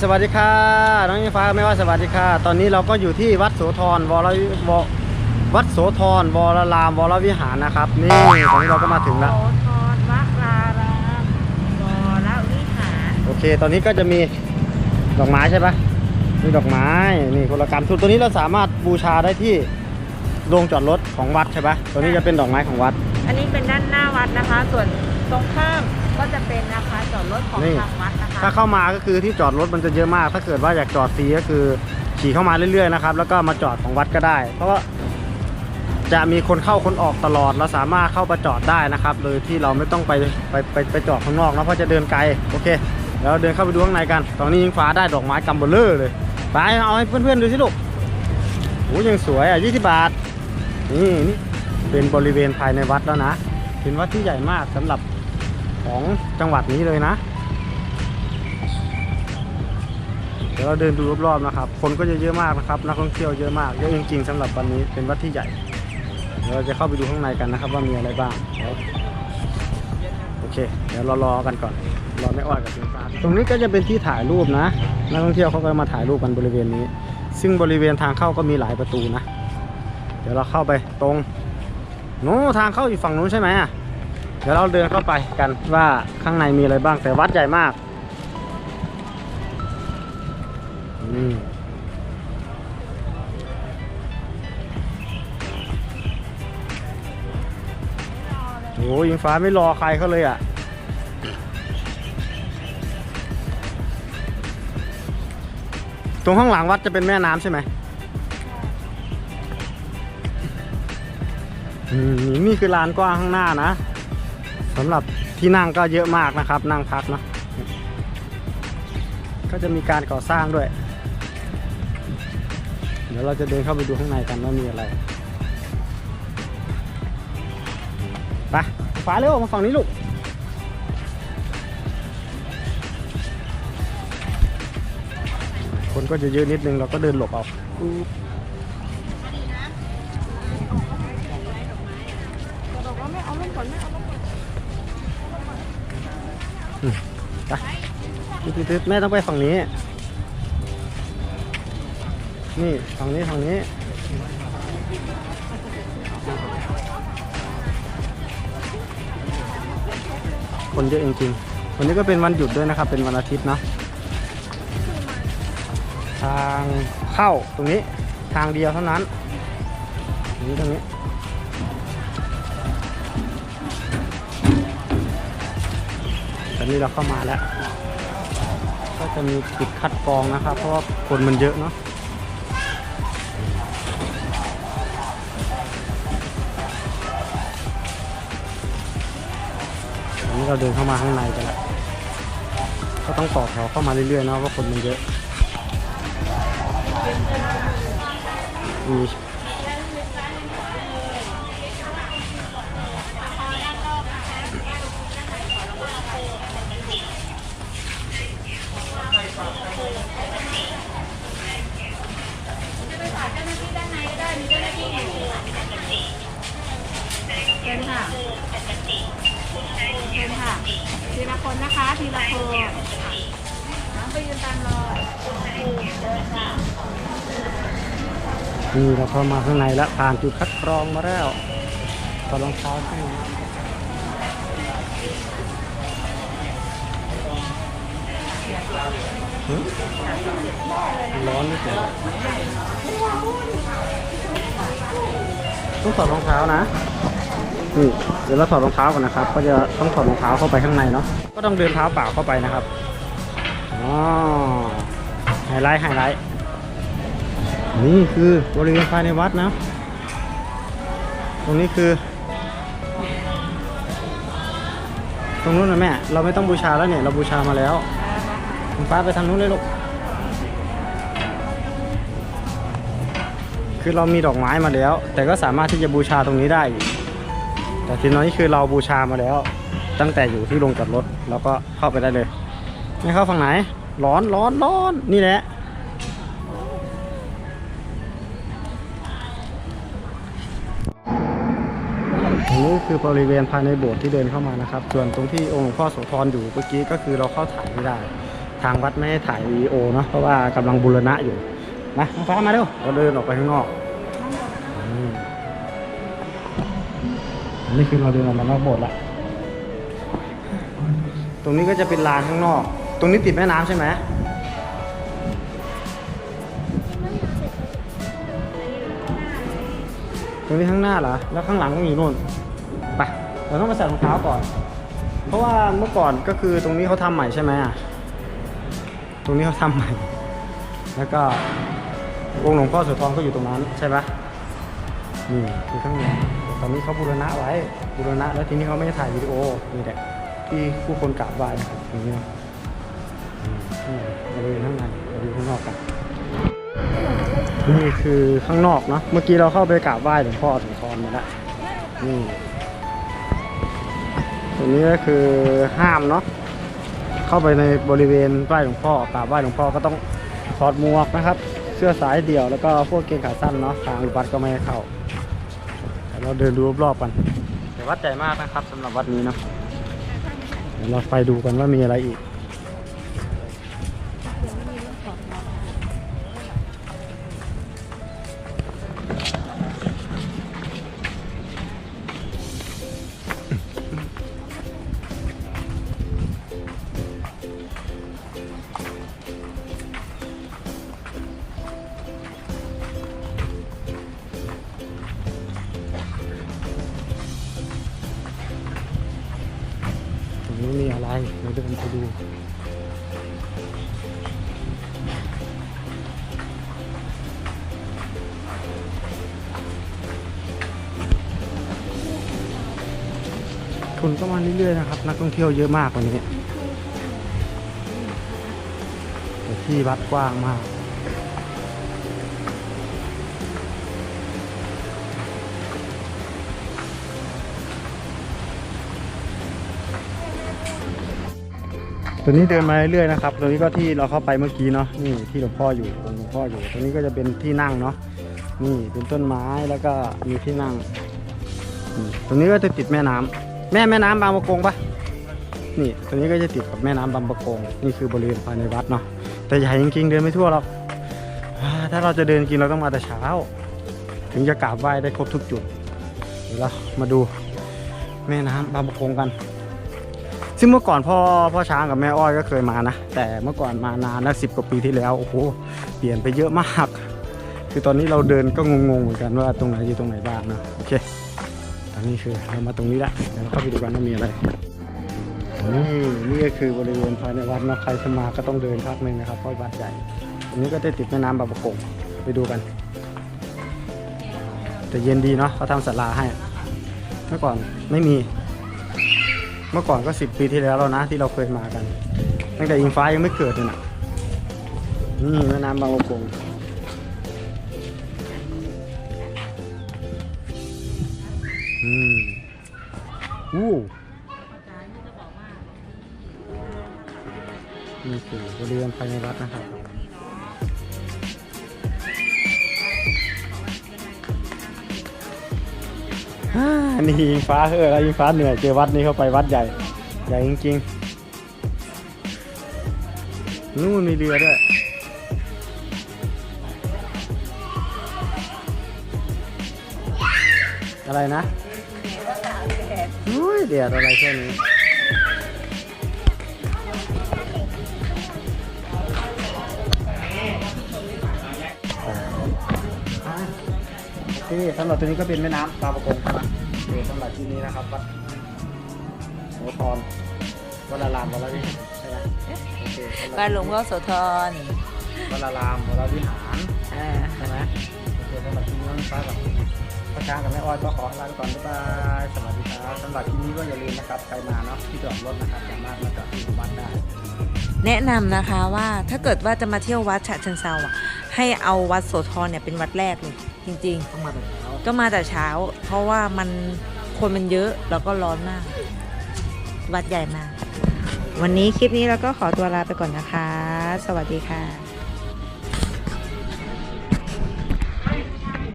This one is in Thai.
สวัสดีค่ะ น้องยิงฟ้าไม่ว่าสวัสดีค่ะ ตอนนี้เราก็อยู่ที่วัดโสธรวรวิววัดโสธรวรรามวรวิหารนะครับ นี่ตอนนี้เราก็มาถึงแล้วโสธรวรารามวรวิหารโอเค ตอนนี้ก็จะมีดอกไม้ใช่ปะมีดอกไม้นี่คนละกรรมทุนตัวนี้เราสามารถบูชาได้ที่โรงจอดรถของวัดใช่ปะตัวนี้จะเป็นดอกไม้ของวัด อันนี้เป็นด้านหน้าวัดนะคะ ส่วนตรงข้ามก็จะเป็นอาคาร จอดรถของนี่ ทางวัดนะคะถ้าเข้ามาก็คือที่จอดรถมันจะเยอะมาก ถ้าเกิดว่าอยากจอดฟรีก็คือขี่เข้ามาเรื่อยๆนะครับ แล้วก็มาจอดของวัดก็ได้ เพราะว่าจะมีคนเข้าคนออกตลอด เราสามารถเข้าไปจอดได้นะครับ โดยที่เราไม่ต้องไปไปไปไปจอดข้างนอกนะเพราะจะเดินไกล โอเค แล้วเดินเข้าไปดูข้างในกัน ตอนนี้ยิงฟ้าได้ดอกไม้กัมเบลเลอร์เลย ไปเอาให้เพื่อนๆดูสิลูกโอ้ยังสวยอะ20บาท นี่นี่เป็นบริเวณภายในวัดแล้วนะ เป็นวัดที่ใหญ่มากสำหรับของ จังหวัดนี้เลยนะ เดี๋ยวเราเดินดูรอบๆนะครับ คนก็จะเยอะมากนะครับ นักท่องเที่ยวเยอะมาก เยอะจริงๆสำหรับวันนี้เป็นวัดที่ใหญ่ เดี๋ยวเราจะเข้าไปดูข้างในกันนะครับ ว่ามีอะไรบ้าง โอเค เดี๋ยวเรารอกันก่อน รอไม่อ้อยกับสิงฟ้า ตรงนี้ก็จะเป็นที่ถ่ายรูปนะ นักท่องเที่ยวเขาก็มาถ่ายรูปกันบริเวณนี้ ซึ่งบริเวณทางเข้าก็มีหลายประตูนะ เดี๋ยวเราเข้าไปตรงโน้ทางเข้าอยู่ฝั่งนู้นใช่ไหมอะ เดี๋ยวเราเดินเข้าไปกันว่าข้างในมีอะไรบ้างแต่วัดใหญ่มากอืมโอ้ยิงฟ้าไม่รอใครเขาเลยอะตรงข้างหลังวัดจะเป็นแม่น้ำใช่ไหมอืมนี่คือลานกว้างข้างหน้านะ สำหรับที่นั่งก็เยอะมากนะครับ นั่งพักเนอะก็จะมีการก่อสร้างด้วย เดี๋ยวเราจะเดินเข้าไปดูข้างในกันว่ามีอะไรไปฟ้าเร็วมาฝั่งนี้ลูกคนก็จะเยอะนิดนึงเราก็เดินหลบเอาอุ๊บบอกว่าไม่เอาลงก่อนไม่เอาลงก่อน ตึ๊ดๆแม่ต้องไปฝั่งนี้ นี่ฝั่งนี้ฝั่งนี้คนเยอะจริงๆวันนี้ก็เป็นวันหยุดด้วยนะครับ เป็นวันอาทิตย์นะ ทางเข้าตรงนี้ทางเดียวเท่านั้นตรงนี้ตรงนี้ อนนี้เราเข้ามาแล้ว ก็จะมีจุดคัดกรองนะครับ เพราะว่าคนมันเยอะเนาะอันนี้เราเดินเข้ามาข้างในกันแล้วก็ต้องต่อแถวเข้ามาเรื่อยๆเนาะว่าคนมันเยอะมี ชิญค่ะเชิญค่ะ ทีละคนนะคะ ทีละคนน้องไปยืนตามรอยนี่เราเข้ามาข้างในแล้วผ่านจุดคัดกรองมาแล้วถอดรองเท้าข้างใหึร้อนนิดเดียวต้องถอดรองเท้านะ นี่เดี๋ยวเราถอดรองเท้าก่อนนะครับ ก็จะต้องถอดรองเท้าเข้าไปข้างในเนาะก็ต้องเดินเท้าเปล่าเข้าไปนะครับอ๋อไฮไลท์ไฮไลท์นี่คือบริเวณภายในวัดนะ ตรงนี้คือ ตรงนู้นนะแม่ เราไม่ต้องบูชาแล้วเนี่ย เราบูชามาแล้วคุณฟ้าไปทางนู้นเลยลูก คือเรามีดอกไม้มาแล้ว แต่ก็สามารถที่จะบูชาตรงนี้ได้ แต่ทีนี้คือเราบูชามาแล้ว ตั้งแต่อยู่ที่โรงจอดรถเราก็เข้าไปได้เลย ไม่เข้าฝั่งไหน ร้อนร้อนร้อนนี่แหละอันนี้คือบริเวณภายในโบสถ์ที่เดินเข้ามานะครับ ส่วนตรงที่องค์หลวงพ่อโสธรอยู่เมื่อกี้ก็คือเราเข้าถ่ายไม่ได้ ทางวัดไม่ให้ถ่ายวีโอเนาะเพราะว่ากำลังบูรณะอยู่นะน้องฟ้ามาเร็วเราเดินออกไปข้างนอกอ นี่คือเราเดินออกมานอกโบสถ์ละ ตรงนี้ก็จะเป็นลานข้างนอก ตรงนี้ติดแม่น้ำใช่ไหมตรงนี้ข้างหน้าเหรอ แล้วข้างหลังก็อยู่นู่น ไป เราต้องมาใส่รองเท้าก่อน เพราะว่าเมื่อก่อนก็คือตรงนี้เขาทำใหม่ใช่ไหมอะ ตรงนี้เขาทำใหม่ แล้วก็องค์หลวงพ่อโสุธรก็อยู่ตรงนั้นใช่ปะนี่คือข้างใน ตอนนี้เขาบูรณะไว้บูรณะแล้วทีนี้เขาไม่ได้ถ่ายวิดีโอนี่แหละที่ผู้คนกราบไหว้นะครับตรงนี้นะอืมางในเราไปดูข้างในเราดูข้างนอกกันนี่คือข้างนอกเนาะเมื่อกี้เราเข้าไปกราบไหว้หลวงพ่อสุธรมาแล้วนี่ตรงนี้ก็คือห้ามเนาะเข้าไปในบริเวณไหว้หลวงพ่อกราบไหว้หลวงพ่อก็ต้องถอดหมวกนะครับ เสื้อสายเดี่ยวแล้วก็พวกเกงขาสั้นเนาะทางวัดก็ไม่ให้เข้า เดี๋ยวเราเดินดูรอบๆกันแต่วัดใหญ่มากนะครับสำหรับวัดนี้เนาะเดี๋ยวเราไปดูกันว่ามีอะไรอีก นก็มาเรื่อยๆนะครับ นักท่องเที่ยวเยอะมากวันนี้แต่ที่วัดกว้างมากตัวนี้เดินมาเรื่อยๆนะครับ ตัวนี้ก็ที่เราเข้าไปเมื่อกี้เนาะ นี่ที่หลวงพ่ออยู่องหลวงพ่ออยู่ ตรงนี้ก็จะเป็นที่นั่งเนาะ นี่เป็นต้นไม้แล้วก็มีที่นั่ง ตรงนี้ก็จะติดแม่น้ำ แม่แม่น้ำบางประกงปะนี่ตรงนี้ก็จะติดกับแม่น้ำบางประกง นี่คือบริเวณภายในวัดเนาะแต่ใหญ่จริงๆเดินไม่ทั่วหรอกอ่าถ้าเราจะเดินจริงเราต้องมาแต่เช้า ถึงจะกราบไหว้ได้ครบทุกจุด เดี๋ยวเรามาดูแม่น้ำบางประกงกัน ซึ่งเมื่อก่อนพ่อพ่อช้างกับแม่อ้อยก็เคยมานะ แต่เมื่อก่อนมานานนะสิบกว่าปีที่แล้วโอ้โหเปลี่ยนไปเยอะมาก คือตอนนี้เราเดินก็งงๆเหมือนกันว่าตรงไหนอยู่ตรงไหนบ้างนะโอเค นนี้คือเรามาตรงนี้ละเดี๋ยวเราเข้าไปดูกันว่ามีอะไรนี่นี่ก็คือบริเวณภายในวัดนะใครจะมาก็ต้องเดินพักหนึ่งนะครับเพราะวัดใหญ่ตรงนี้ก็ได้ติดแม่น้ำบางประกงไปดูกัน แต่เย็นดีเนาะเขาทำศาลาให้ เมื่อก่อนไม่มี เมื่อก่อนก็สิบปีที่แล้วแล้วนะที่เราเคยมากัน ตั้งแต่อิงฟ้ายังไม่เกิดเลยนะนี่แม่น้ำบางประกง อืมอู้นี่คือบริเวณภายในวัดนะครับอ่านี่อิงฟ้าเออแล้วอิงฟ้าเหนื่อยเจอวัดนี้เข้าไปวัดใหญ่ ใหญ่จริงๆนู่นมีเรือด้วยอะไรนะ เดียดอะไรแค่นี้อะโอเคสำหรับตัวนี้ก็เป็นแม่น้ำบางประกงครับโอเคสำหรับที่นี้นะครับวัดโสธรวัดอารามวรวิหารใช่ไหมโอเคสำรับบ้านหลวงพ่อโสธรวัดอารามวรวิหารอ่าใช่ไหมโอเคสำหรับที่นี้น้องฟ้ากับ พระช้างกับแม่อ้อยก็ขอลาไปก่อนบ๊ายบายสวัสดีครับสำหรับที่นี้ก็อย่าลืมนะครับใครมาเนาะที่จอดรถนะครับสามารถมาจอดที่วัดได้ แนะนำนะคะว่าถ้าเกิดว่าจะมาเที่ยววัดฉะเชิงเซาอะให้เอาวัดโสธรเนี่ยเป็นวัดแรกเลยจริงต้องมาแต่เช้าๆก็มาแต่เช้า เพราะว่ามันคนมันเยอะแล้วก็ร้อนมาก วัดใหญ่มาก วันนี้คลิปนี้เราก็ขอตัวลาไปก่อนนะคะ สวัสดีค่ะ